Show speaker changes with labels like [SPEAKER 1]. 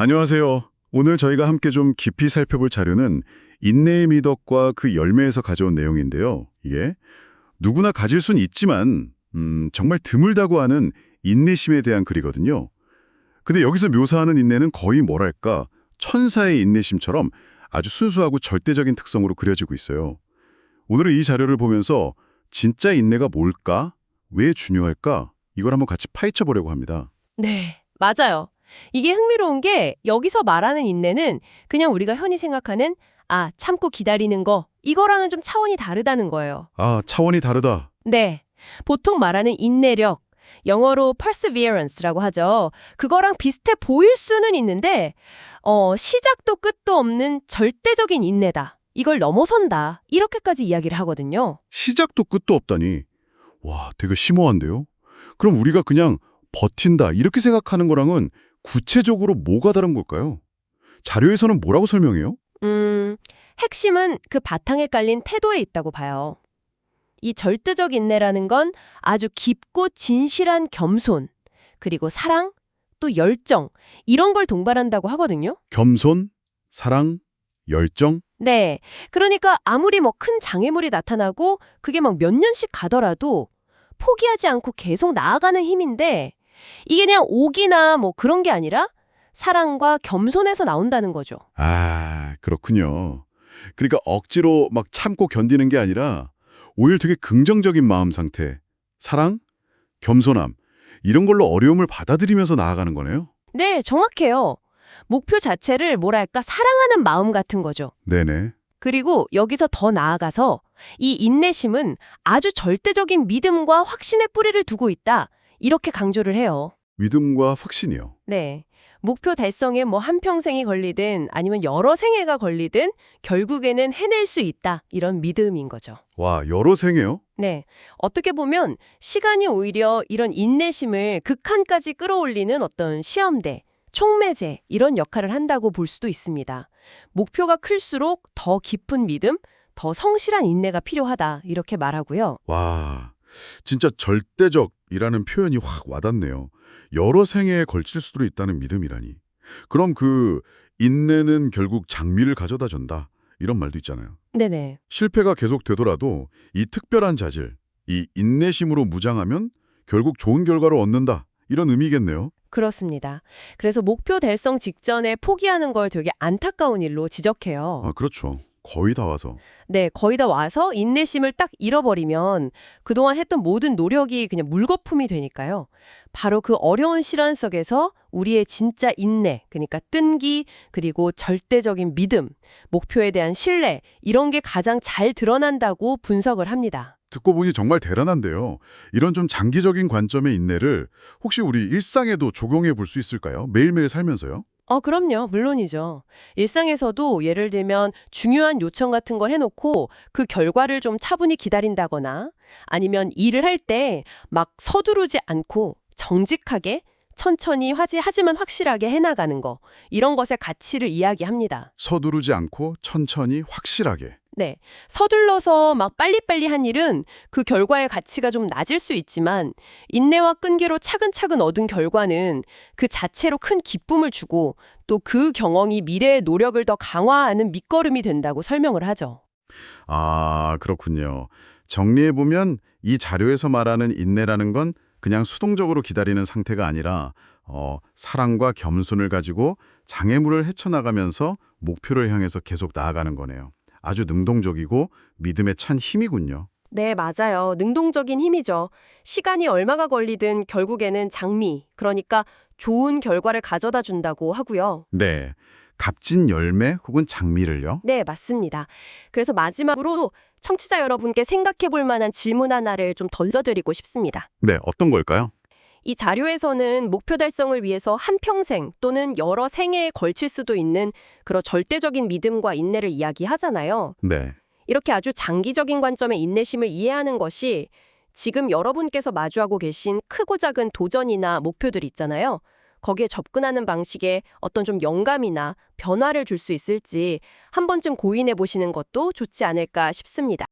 [SPEAKER 1] 안녕하세요. 오늘 저희가 함께 좀 깊이 살펴볼 자료는 인내의 미덕과 그 열매에서 가져온 내용인데요. 이게 누구나 가질 순 있지만 음, 정말 드물다고 하는 인내심에 대한 글이거든요. 근데 여기서 묘사하는 인내는 거의 뭐랄까 천사의 인내심처럼 아주 순수하고 절대적인 특성으로 그려지고 있어요. 오늘은 이 자료를 보면서 진짜 인내가 뭘까? 왜 중요할까? 이걸 한번 같이 파헤쳐 보려고 합니다.
[SPEAKER 2] 네, 맞아요. 이게 흥미로운 게 여기서 말하는 인내는 그냥 우리가 흔히 생각하는 아, 참고 기다리는 거 이거랑은 좀 차원이 다르다는 거예요.
[SPEAKER 1] 아, 차원이 다르다.
[SPEAKER 2] 네. 보통 말하는 인내력, 영어로 perseverance라고 하죠. 그거랑 비슷해 보일 수는 있는데 어, 시작도 끝도 없는 절대적인 인내다. 이걸 넘어선다. 이렇게까지 이야기를 하거든요.
[SPEAKER 1] 시작도 끝도 없다니. 와, 되게 심오한데요? 그럼 우리가 그냥 버틴다 이렇게 생각하는 거랑은 구체적으로 뭐가 다른 걸까요? 자료에서는 뭐라고 설명해요?
[SPEAKER 2] 음, 핵심은 그 바탕에 깔린 태도에 있다고 봐요. 이 절대적 인내라는 건 아주 깊고 진실한 겸손, 그리고 사랑, 또 열정, 이런 걸 동반한다고 하거든요.
[SPEAKER 1] 겸손, 사랑, 열정?
[SPEAKER 2] 네. 그러니까 아무리 뭐 큰 장애물이 나타나고 그게 막 몇 년씩 가더라도 포기하지 않고 계속 나아가는 힘인데 이게 그냥 오기나 뭐 그런 게 아니라 사랑과 겸손에서 나온다는 거죠.
[SPEAKER 1] 아, 그렇군요. 그러니까 억지로 막 참고 견디는 게 아니라 오히려 되게 긍정적인 마음 상태, 사랑, 겸손함 이런 걸로 어려움을 받아들이면서 나아가는 거네요.
[SPEAKER 2] 네, 정확해요. 목표 자체를 뭐랄까 사랑하는 마음 같은 거죠.
[SPEAKER 1] 네네.
[SPEAKER 2] 그리고 여기서 더 나아가서 이 인내심은 아주 절대적인 믿음과 확신의 뿌리를 두고 있다. 이렇게 강조를 해요.
[SPEAKER 1] 믿음과 확신이요.
[SPEAKER 2] 네. 목표 달성에 뭐 한평생이 걸리든 아니면 여러 생애가 걸리든 결국에는 해낼 수 있다. 이런 믿음인 거죠.
[SPEAKER 1] 와, 여러 생애요?
[SPEAKER 2] 네. 어떻게 보면 시간이 오히려 이런 인내심을 극한까지 끌어올리는 어떤 시험대, 촉매제 이런 역할을 한다고 볼 수도 있습니다. 목표가 클수록 더 깊은 믿음, 더 성실한 인내가 필요하다. 이렇게 말하고요.
[SPEAKER 1] 와, 진짜 절대적이라는 표현이 확 와닿네요. 여러 생애에 걸칠 수도 있다는 믿음이라니. 그럼 그 인내는 결국 장미를 가져다 준다. 이런 말도 있잖아요.
[SPEAKER 2] 네네.
[SPEAKER 1] 실패가 계속 되더라도 이 특별한 자질, 이 인내심으로 무장하면 결국 좋은 결과를 얻는다. 이런 의미겠네요.
[SPEAKER 2] 그렇습니다. 그래서 목표 달성 직전에 포기하는 걸 되게 안타까운 일로 지적해요.
[SPEAKER 1] 아, 그렇죠. 거의 다 와서.
[SPEAKER 2] 네, 거의 다 와서 인내심을 딱 잃어버리면 그동안 했던 모든 노력이 그냥 물거품이 되니까요. 바로 그 어려운 시련 속에서 우리의 진짜 인내, 그러니까 끈기, 그리고 절대적인 믿음, 목표에 대한 신뢰, 이런 게 가장 잘 드러난다고 분석을 합니다.
[SPEAKER 1] 듣고 보니 정말 대단한데요. 이런 좀 장기적인 관점의 인내를 혹시 우리 일상에도 적용해 볼 수 있을까요? 매일매일 살면서요?
[SPEAKER 2] 어, 그럼요. 물론이죠. 일상에서도 예를 들면 중요한 요청 같은 걸 해놓고 그 결과를 좀 차분히 기다린다거나 아니면 일을 할 때 막 서두르지 않고 정직하게 천천히 하지 하지만 확실하게 해나가는 거 이런 것의 가치를 이야기합니다.
[SPEAKER 1] 서두르지 않고 천천히 확실하게.
[SPEAKER 2] 네. 서둘러서 막 빨리빨리 한 일은 그 결과의 가치가 좀 낮을 수 있지만 인내와 끈기로 차근차근 얻은 결과는 그 자체로 큰 기쁨을 주고 또 그 경험이 미래의 노력을 더 강화하는 밑거름이 된다고 설명을 하죠.
[SPEAKER 1] 아, 그렇군요. 정리해보면 이 자료에서 말하는 인내라는 건 그냥 수동적으로 기다리는 상태가 아니라 어, 사랑과 겸손을 가지고 장애물을 헤쳐나가면서 목표를 향해서 계속 나아가는 거네요. 아주 능동적이고 믿음에 찬 힘이군요.
[SPEAKER 2] 네, 맞아요. 능동적인 힘이죠. 시간이 얼마가 걸리든 결국에는 장미, 그러니까 좋은 결과를 가져다 준다고 하고요.
[SPEAKER 1] 네. 값진 열매 혹은 장미를요?
[SPEAKER 2] 네, 맞습니다. 그래서 마지막으로 청취자 여러분께 생각해 볼 만한 질문 하나를 좀 던져드리고 싶습니다.
[SPEAKER 1] 네, 어떤 걸까요?
[SPEAKER 2] 이 자료에서는 목표 달성을 위해서 한평생 또는 여러 생애에 걸칠 수도 있는 그런 절대적인 믿음과 인내를 이야기하잖아요.
[SPEAKER 1] 네.
[SPEAKER 2] 이렇게 아주 장기적인 관점의 인내심을 이해하는 것이 지금 여러분께서 마주하고 계신 크고 작은 도전이나 목표들 있잖아요. 거기에 접근하는 방식에 어떤 좀 영감이나 변화를 줄 수 있을지 한 번쯤 고민해 보시는 것도 좋지 않을까 싶습니다.